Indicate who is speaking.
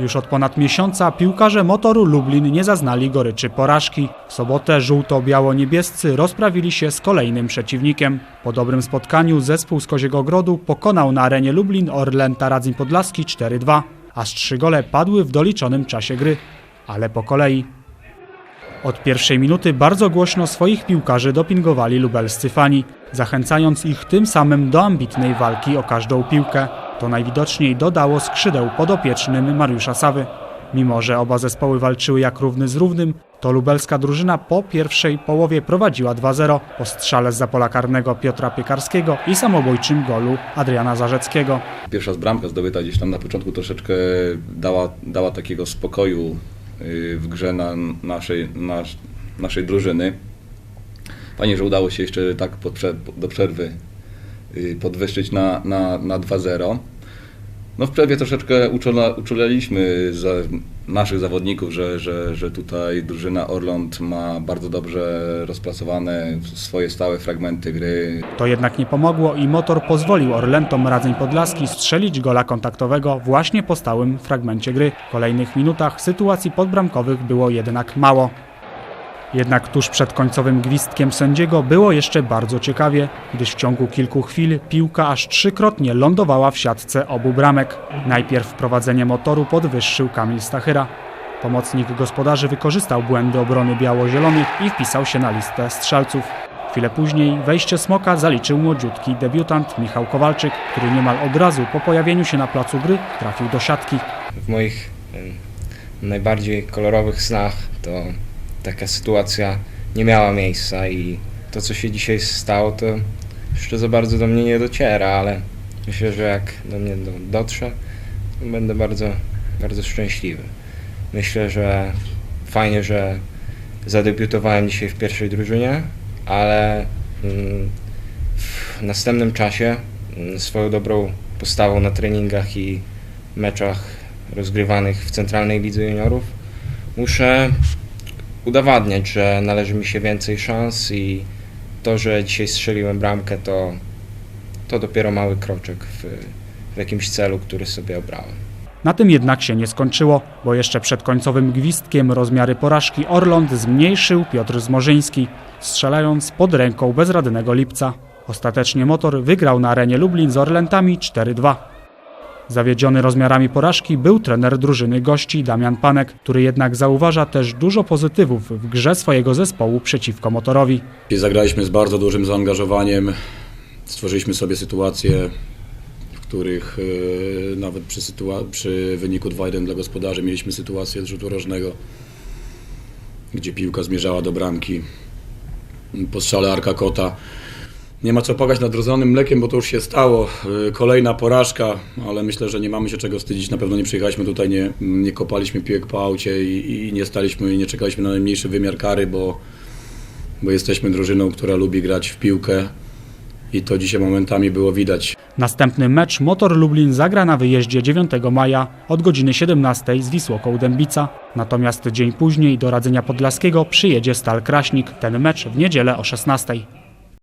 Speaker 1: Już od ponad miesiąca piłkarze motoru Lublin nie zaznali goryczy porażki. W sobotę żółto-biało-niebiescy rozprawili się z kolejnym przeciwnikiem. Po dobrym spotkaniu zespół z Koziego Grodu pokonał na arenie Lublin Orlen Taradzin Podlaski 4-2. Aż trzy gole padły w doliczonym czasie gry. Ale po kolei. Od pierwszej minuty bardzo głośno swoich piłkarzy dopingowali lubelscy fani, zachęcając ich tym samym do ambitnej walki o każdą piłkę. To najwidoczniej dodało skrzydeł podopiecznym Mariusza Sawy. Mimo, że oba zespoły walczyły jak równy z równym, to lubelska drużyna po pierwszej połowie prowadziła 2-0 po strzale z zapola karnego Piotra Piekarskiego i samobójczym golu Adriana Zarzeckiego.
Speaker 2: Pierwsza bramka zdobyta gdzieś tam na początku troszeczkę dała, dała takiego spokoju y, w grze na naszej, nasz, naszej drużyny. Fajnie, że udało się jeszcze tak pod, do przerwy y, podwyższyć na, na, na 2-0. No w przerwie troszeczkę uczula, za naszych zawodników, że, że, że tutaj drużyna Orląt ma bardzo dobrze rozpracowane swoje stałe fragmenty gry,
Speaker 1: To jednak nie pomogło i motor pozwolił Orlentom Radzeń Podlaski strzelić gola kontaktowego właśnie po stałym fragmencie gry. W kolejnych minutach sytuacji podbramkowych było jednak mało. Jednak tuż przed końcowym gwizdkiem sędziego było jeszcze bardzo ciekawie, gdyż w ciągu kilku chwil piłka aż trzykrotnie lądowała w siatce obu bramek. Najpierw prowadzenie motoru podwyższył Kamil Stachyra. Pomocnik gospodarzy wykorzystał błędy obrony biało-zielonych i wpisał się na listę strzelców. Chwilę później wejście Smoka zaliczył młodziutki debiutant Michał Kowalczyk, który niemal od razu po pojawieniu się na placu gry trafił do siatki.
Speaker 3: w moich najbardziej kolorowych snach to taka sytuacja nie miała miejsca i to, co się dzisiaj stało, to jeszcze za bardzo do mnie nie dociera, ale myślę, że jak do mnie do, dotrze, to będę bardzo, bardzo szczęśliwy. Myślę, że fajnie, że zadebiutowałem dzisiaj w pierwszej drużynie, ale mm, w następnym czasie mm, swoją dobrą postawą na treningach i meczach rozgrywanych w Centralnej Lidze Juniorów muszę udowadniać, że należy mi się więcej szans i to, że dzisiaj strzeliłem bramkę, to, to dopiero mały kroczek w, w jakimś celu, który sobie obrałem.
Speaker 1: Na tym jednak się nie skończyło, bo jeszcze przed końcowym gwizdkiem rozmiary porażki Orląt zmniejszył Piotr Zmorzyński, strzelając pod ręką bezradnego Lipca. Ostatecznie motor wygrał na arenie Lublin z Orlętami 4-2. Zawiedziony rozmiarami porażki był trener drużyny gości Damian Panek, który jednak zauważa też dużo pozytywów w grze swojego zespołu przeciwko motorowi.
Speaker 4: Zagraliśmy z bardzo dużym zaangażowaniem. Stworzyliśmy sobie sytuacje, w których e, nawet przy, sytua- przy wyniku 2-1 dla gospodarzy mieliśmy sytuację z rzutu rożnego, gdzie piłka zmierzała do bramki po strzale Arka Kota. Nie ma co płakać nad rozlanym mlekiem, bo to już się stało. E, Kolejna porażka, ale myślę, że nie mamy się czego wstydzić. Na pewno nie przyjechaliśmy tutaj, nie, nie kopaliśmy piłek po aucie i, i nie staliśmy i nie czekaliśmy na najmniejszy wymiar kary, bo bo jesteśmy drużyną, która lubi grać w piłkę i to dzisiaj momentami było widać.
Speaker 1: Następny mecz Motor Lublin zagra na wyjeździe 9 maja od godziny 17 z Wisłoką Dębica. Natomiast dzień później do Radzenia Podlaskiego przyjedzie Stal Kraśnik. Ten mecz w niedzielę o 16.